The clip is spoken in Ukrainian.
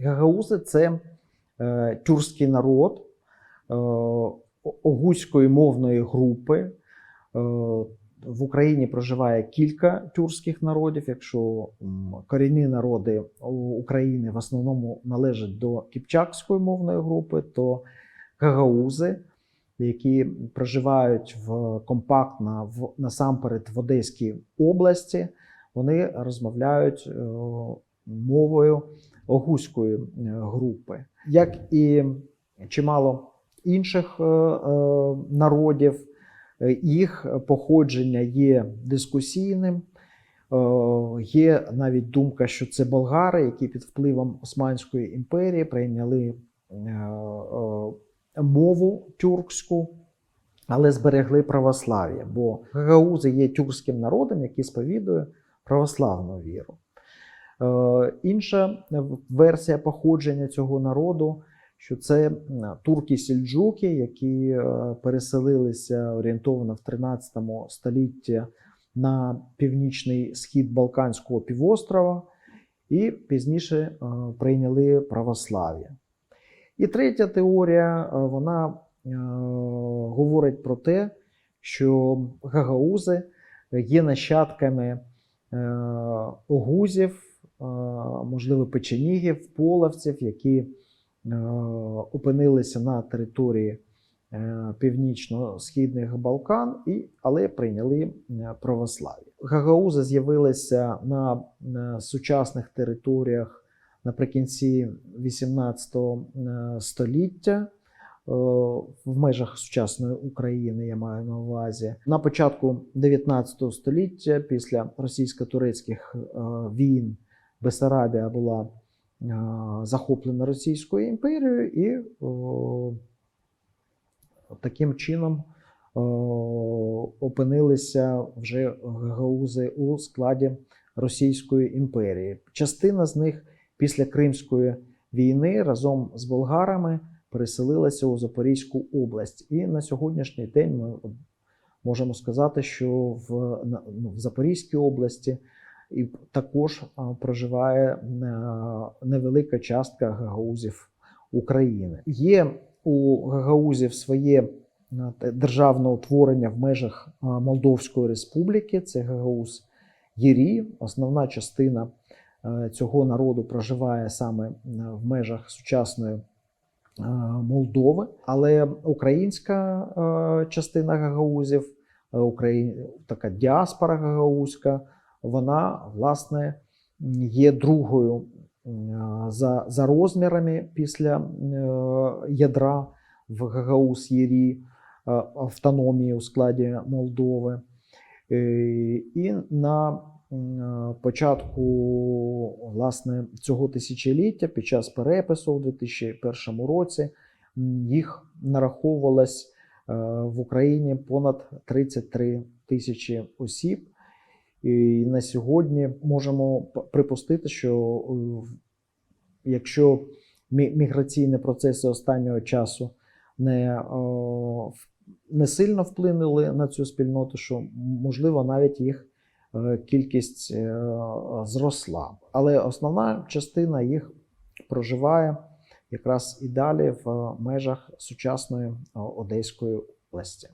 Гагаузи це е, тюркський народ е, огузької мовної групи. Е, в Україні проживає кілька тюркських народів. Якщо корінні народи України в основному належать до кіпчакської мовної групи, то гагаузи, які проживають в компактно в насамперед в Одеській області, вони розмовляють е, мовою огузької е, групи, як і чимало інших е, народів, їх походження є дискусійним. Є навіть думка, що це болгари, які під впливом Османської імперії прийняли мову тюркську, але зберегли православ'я, бо гагаузи є тюркським народом, який сповідує православну віру. Е, Інша версія походження цього народу, що це турки-сельджуки, які е, переселилися орієнтовано в 13 столітті на північний схід Балканського півострова і пізніше е, прийняли православ'я. І третя теорія, е, вона е, говорить про те, що гагаузи є нащадками е, огузів, можливо, печенігів, половців, які опинилися на території північно-східних Балкан, і, але прийняли православ'я. Гагаузи з'явилися на сучасних територіях наприкінці 18 е, століття. е, В межах сучасної України я маю на увазі на початку 19 століття, після російсько-турецьких е, війн, Бесарабія була захоплена Російською імперією, і таким чином опинилися вже гагаузи у складі Російської імперії. Частина з них після Кримської війни разом з болгарами переселилася у Запорізьку область. І на сьогоднішній день ми можемо сказати, що в, ну, в Запорізькій області і також проживає е, невелика частка гагаузів України. Є у гагаузів своє е, державне утворення в межах Молдовської республіки. Це гагауз Єрі. Основна частина е, цього народу проживає саме е, в межах сучасної е, Молдови, але українська е, частина гагаузів, е, така діаспора гагаузька, вона власне є другою е, за, за розмірами після е, ядра в Гагауз Єрі е, автономії у складі Молдови. Е, І на початку власне цього тисячоліття, під час перепису у 2001 році, їх нараховувалось е, в Україні понад 33 тисячі осіб. І на сьогодні можемо припустити, що е, якщо мі- міграційні процеси останнього часу не, не сильно вплинули на цю спільноту, що можливо навіть їх е, кількість е, зросла. Але основна частина їх проживає якраз і далі в межах сучасної е, Одеської області.